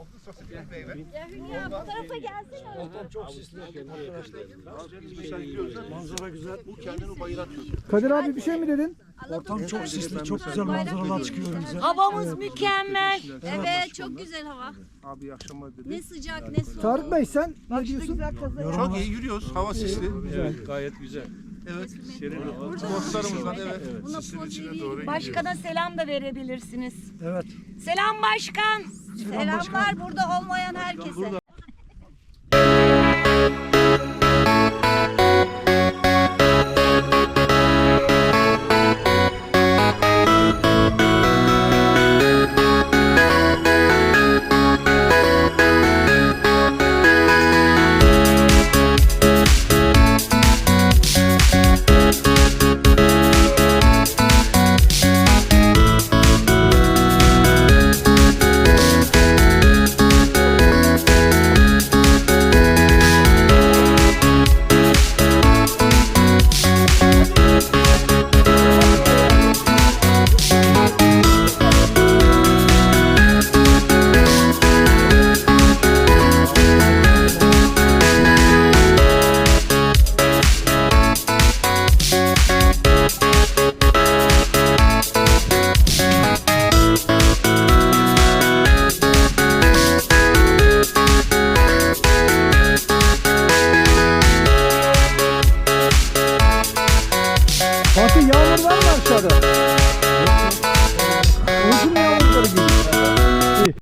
Aldın sosu bir meyve. Ya Hülya bu tarafa gelsene. Şey Ortam çok sisli. Manzara güzel. Bu kendini bayıra atıyor. Kadir abi bir şey, şey mi dedin? Ortam çok sisli, çok güzel manzaralar çıkıyor önümüze. Havamız mükemmel. Evet, çok güzel hava. Abi akşama dedi. Ne sıcak ne soğuk. Tarık Bey sen ne diyorsun? Çok iyi yürüyoruz. Hava sisli. Evet, gayet güzel. Evet. Dostlarımızdan evet. Buna vereyim. Başkana selam da verebilirsiniz. Evet. Selam başkan. Selamlar burada olmayan herkese. Fatih yağmur var mı aşağıda?